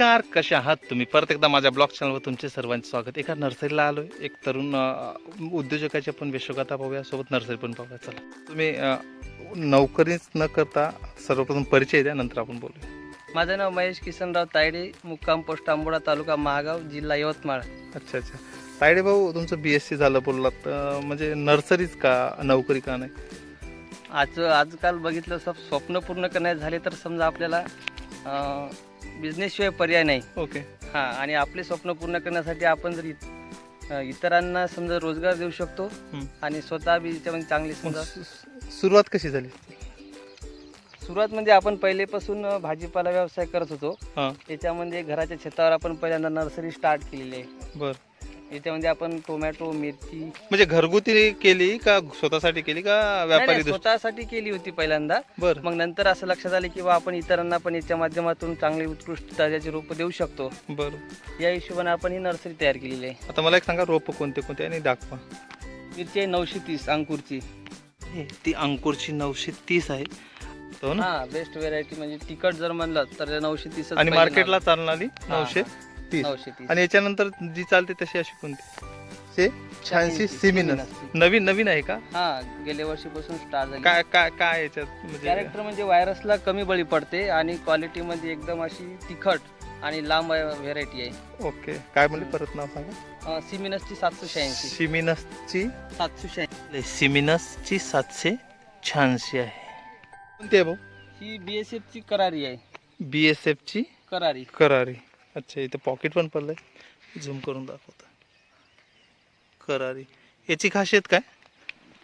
नमस्कार कसे आहात तुम्ही? परत एकदा माझ्या ब्लॉग चॅनलवर तुमचे सर्वांचे स्वागत. एका नर्सरीला आलो आहे एक तरुण अ, उद्योजकाची आपण विश्वकथा पाहूया. सोबत नर्सरी पण पाहूया. चला. तुम्ही नोकरीच न करता सर्वप्रथम परिचय द्या नंतर आपण बोलूया. माझं नाव महेश किसनराव तायडे मुक्काम पोस्ट आंबोडा तालुका महागाव जिल्हा यवतमाळ. अच्छा अच्छा. तायडे भाऊ तुमचं बी एस सी झालं बोललात. म्हणजे नर्सरीच का नोकरी का नाही? आज आजकाल बघितलं सब स्वप्न पूर्ण करण्यात झाले तर समजा आपल्याला बिझनेसशिवाय पर्याय नाही. ओके. हां आणि आपले स्वप्न पूर्ण करण्यासाठी आपण जर इत- इतरांना समजा रोजगार देऊ शकतो. आणि स्वतः बी याच्यामध्ये चांगली मग समजा सु- सु- सुरुवात कशी झाली? सुरुवात म्हणजे आपण पहिलेपासून अं, भाजीपाला व्यवसाय करत होतो. हां. याच्यामध्ये घराच्या छतावर आपण पहिल्यांदा नर्सरी स्टार्ट केलेली आहे. बरं. याच्यामध्ये आपण टोमॅटो मिरची. म्हणजे घरगुती केली का स्वतःसाठी केली का नाही, व्यापारी नाही, दृष्टी स्वतःसाठी केली होती पहिल्यांदा. बरं. मग नंतर असं लक्षात आलं की बा आपण इतरांना पण याच्या माध्यमातून चांगली उत्कृष्ट दर्जाची रोपं देऊ शकतो. बरं. या हिशोबाने आपण ही नर्सरी तयार केलेली आहे. आता मला एक सांगा रोप कोणते कोणते आणि दाखवा. मिरची आहे नऊशे तीस अंकुरची. ती अंकुरची नऊशे तीस आहे. हो ना? हा बेस्ट व्हेरायटी म्हणजे तिखट जर म्हणलं तर नऊशे तीस आणि मार्केटला चालणारी नऊशे तीस नऊशे तीस आणि याच्यानंतर जी चालते तशी अशी कोणती? ते छानशी सिमिनस. नवीन नवीन आहे का? हा गेल्या वर्षीपासून स्टार्ट झाली. काय काय काय याच्यात म्हणजे कॅरेक्टर म्हणजे व्हायरसला कमी बळी पडते आणि क्वालिटी मध्ये एकदम अशी तिखट आणि लांब व्हेरायटी आहे. ओके. काय म्हणले परत नाव सांगा? अं, सिमिनसची सातशे शहाऐंशी. सिमिनसची सातशे शहाऐंशी. सिमिनसची सातशे शहाऐंशी आहे. कोणती आहे भाऊ? ही बी एस एफची करारी आहे. बी एस एफची करारी. करारी. अच्छा इथं पॉकेट पण पडलंय. झूम करून दाखवतो. करारी. याची खासियत काय?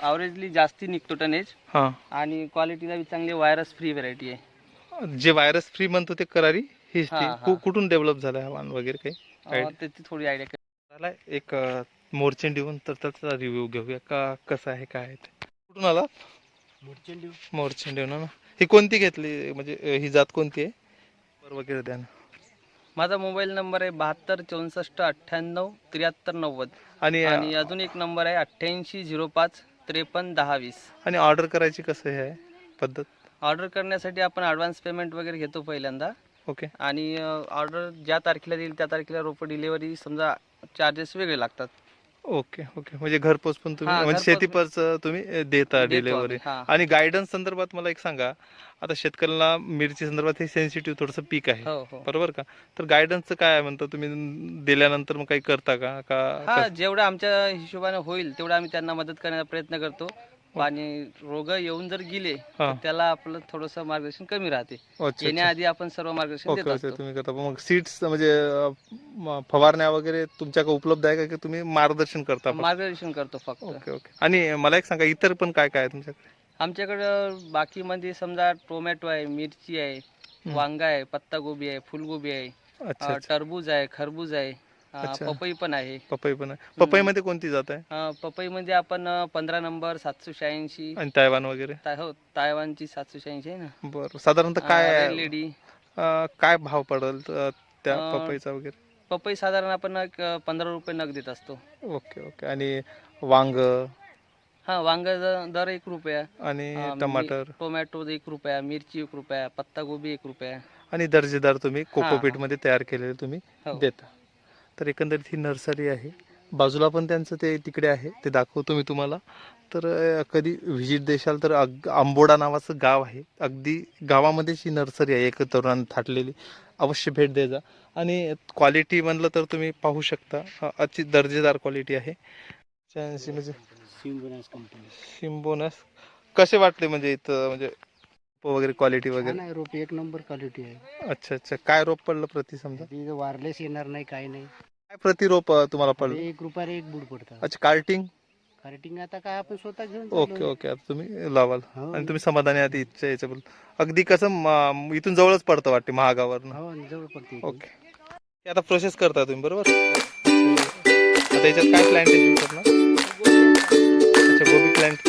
ॲव्हरेजली जास्ती निघतो टनेज हां. आणि क्वालिटीला बी चांगली व्हायरस फ्री व्हरायटी आहे. जे व्हायरस फ्री म्हणतो ते करारी हीच ती. हा, हा. कु- कुठून डेव्हलप झालं हा वाण वगैरे काही? अं? त्याची थोडी आयडिया झाला एक अं, मोर्चेंड येऊन तर त्याचा रिव्ह्यू घेऊया. का कसं आहे काय आहे ते. कुठून आला? मोर्चेंड. येऊन ना? ही कोणती घेतली? म्हणजे अं, ही जात कोणती आहे? वगैरे द्या ना. माझा मोबाईल नंबर आहे बहात्तर चौसष्ट अठ्ठ्याण्णव त्र्याहत्तर नव्वद. आणि आणि अजून एक नंबर आहे अठ्ठ्याऐंशी झिरो पाच त्रेपन्न दहा वीस. आणि ऑर्डर करायची कसं आहे पद्धत? ऑर्डर करण्यासाठी आपण ॲडव्हान्स पेमेंट वगैरे घेतो पहिल्यांदा. ओके. आणि ऑर्डर ज्या तारखेला देईल त्या तारखेला रोपं डिलिव्हरी समजा चार्जेस वेगळे लागतात. Okay okay. म्हणजे घरपोच पण तुम्ही हा, म्हणजे घरपोच शेतीपरच तुम्ही देता देतो डिलिव्हरी आम्ही, हा. आणि गायडन्स संदर्भात मला एक सांगा. आता शेतकऱ्याला मिरची संदर्भात हे सेन्सिटिव्ह थोडंसं पीक आहे. हो हो. बरोबर का? तर गायडन्सचं काय आहे म्हणतं तुम्ही? दिल्यानंतर मग काही करता का? का हा जेवढं आमच्या हिशोबाने होईल तेवढं आम्ही त्यांना मदत करण्याचा प्रयत्न करतो. आणि रोग येऊन जर गेले हा. त्याला आपलं थोडंसं मार्गदर्शन कमी राहते. अच्छा, येण्याआधी आपण सर्व मार्गदर्शन ओके देत ओके असतो. तुम्ही करता. पण मग सीट्स म्हणजे अं, म- फवारण्या वगैरे तुमच्याकडे उपलब्ध आहे का की तुम्ही मार्गदर्शन करता फक्त? मार्गदर्शन करतो फक्त. Okay okay. आणि मला एक सांगा इतर पण काय काय आहे तुमच्याकडे? आमच्याकडं बाकीमध्ये समजा टोमॅटो आहे मिरची आहे. वांगा आहे पत्तागोबी आहे फुलगोबी आहे अच्छा अं, अच्छा. टरबूज आहे खरबूज आहे अच्छा. पपई पण आहे. पपई पण आहे. पपईमध्ये कोणती जात आहे? अं, पपईमध्ये आपण पंधरा नंबर सातशे शहाऐंशी. आणि तायवान वगैरे? ता- हो तायवानची सातशे शहाऐंशी आहे ना. बरं साधारणतः काय? लेडी अं, काय भाव पडेल अं, त्या अं, पपईचा वगैरे? पपई साधारण आपण एक, अं, पंधरा रुपये नग देत असतो. Okay okay. आणि वांग? हा वांग दर एक रुपया. आणि अं, टमाटर? टोमॅटो एक रुपया मिरची एक रुपया पत्तागोबी एक रुपया. आणि दर्जेदार तुम्ही हा. कोकोपीटमध्ये तयार केलेले तुम्ही हो. देता. तर एकंदरीत ही नर्सरी आहे. बाजूला पण त्यांचं ते तिकडे आहे. ते दाखवतो मी तुम्हाला. तर कधी व्हिजिट देशाल तर अग आंबोडा नावाचं गाव आहे. अगदी गावामध्येच ही नर्सरी आहे. एक तरुणाने थाटलेली. अवश्य भेट द्या जा. आणि क्वालिटी म्हणलं तर तुम्ही पाहू शकता. अति दर्जेदार क्वालिटी आहे. म्हणजे सिम्बोनस कसे वाटले म्हणजे इथं म्हणजे वगैरे क्वालिटी वगैरे? नाही रोप एक नंबर क्वालिटी आहे. अच्छा अच्छा. काय रोप पडलं प्रति समजा? तिथं वायरलेस येणार नाही काही नाही. काय प्रति रोप अं, तुम्हाला पडलं? एक रुपयाला एक बुड पडतात अच्छा कार्टिंग कार्टिंग आता काय आपण स्वतः घेऊन ओके चाललो. ओके आता तुम्ही लावाल. हो. आणि तुम्ही समाधानी आहात इथच्या याच्याबद्दल अगदी कसं म- इथून जवळच पडतं वाटते महागावरनं. हो जवळ पडते इथून. ओके. हे आता प्रोसेस करता तुम्ही बरोबर? आता याच्यात काय प्लांटेशन करणार अच्छा गोबी प्लांट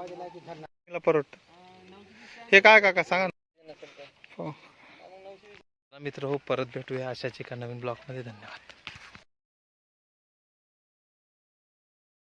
क्वालिटी परवडत हे काय काका सांगा ना. हो. मित्र हो परत भेटूया. अशाच एका नवीन ब्लॉगमध्ये. धन्यवाद.